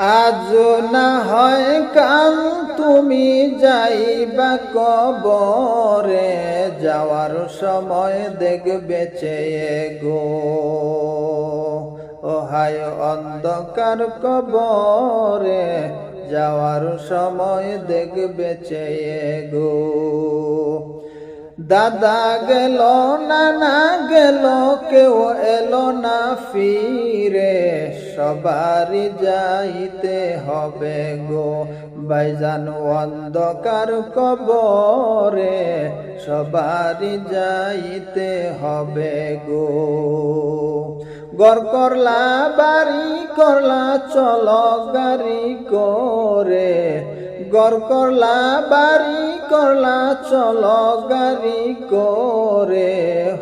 আজ না হয় কাল তুমি যাইবা কবরে, যাওয়ার সময় দেখবে চেয়ে গো। ও হায় অন্ধকার কবরে, যাওয়ার সময় দেখবে চেয়ে গো। দাদা গেল, নানা গেল, কেউ এলো না ফিরে। সবারই যাইতে হবে গো বাইজান অন্ধকার কবরে। সবারই যাইতে হবে গো। গর করলা, বাড়ি করলা, চলো গাড়ি করে। গর করলা, বাড়ি করলা, চলো গাড়ি করে।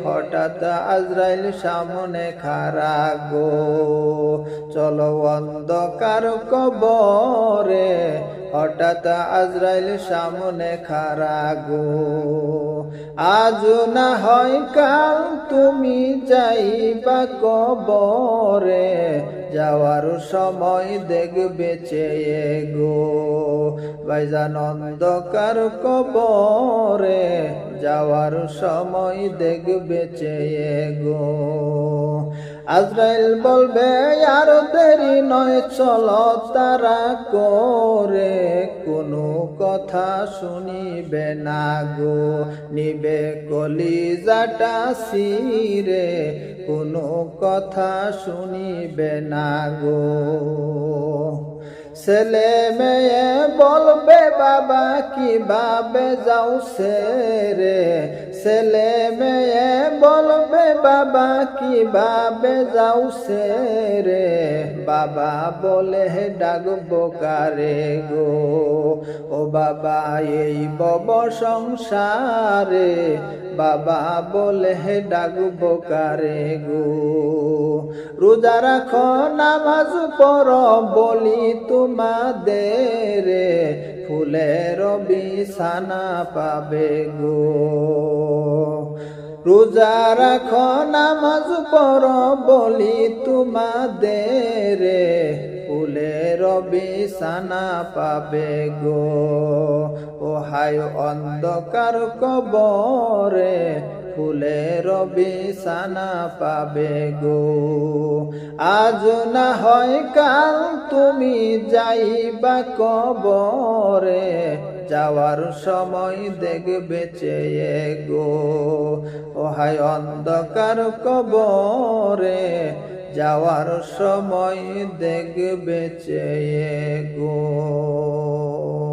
হঠাৎ আজরাইল সামনে খারা গো। চলো অন্ধকার কবরে। হঠাৎ আজরাইল সামনে খারা গো। আজ না হয় কাল তুমি যাইবা কবরে। যাওয়ার সময় দেখবে চেয়ে গো। বাইজান অন্ধকার কবরে যাওয়ার সময় দেখবে চেয়ে গো। আজরাইল বলবে, আর দেরি নয়, চলো তারা করে কোনো কথা শুনিবে না গো। নিবে কলিজাটা সিরে কোনো কথা শুনিবে না গো। ছেলে মেয়ে বলবে, বাবা, কীভাবে যাও রে? ছেলে মেয়ে বলবে, বাবা, কীভাবে যাও রে? বাবা বলে ডাকবো কারে গো, ও বাবা, এই বব সংসারে বাবা বলে ডাকবো কারে গো, রোজা রাখো, নামাজ পড়, বলি তোমাদের ফুলের বিছানা পাবে গো। রোজা রাখো, নামাজ পড়, বলি তোমাদের ফুলের বিছানা পাবে গো। ও হায় অন্ধকার কবরে ফুলের সানা পাবে গো। আজ না হয় কাল তুমি যাইবা কবরে, যাওয়ার সময় দেখবে চেয়ে গো। ও হায় অন্ধকার কবরে যাওয়ার সময় দেখবে চেয়ে গো।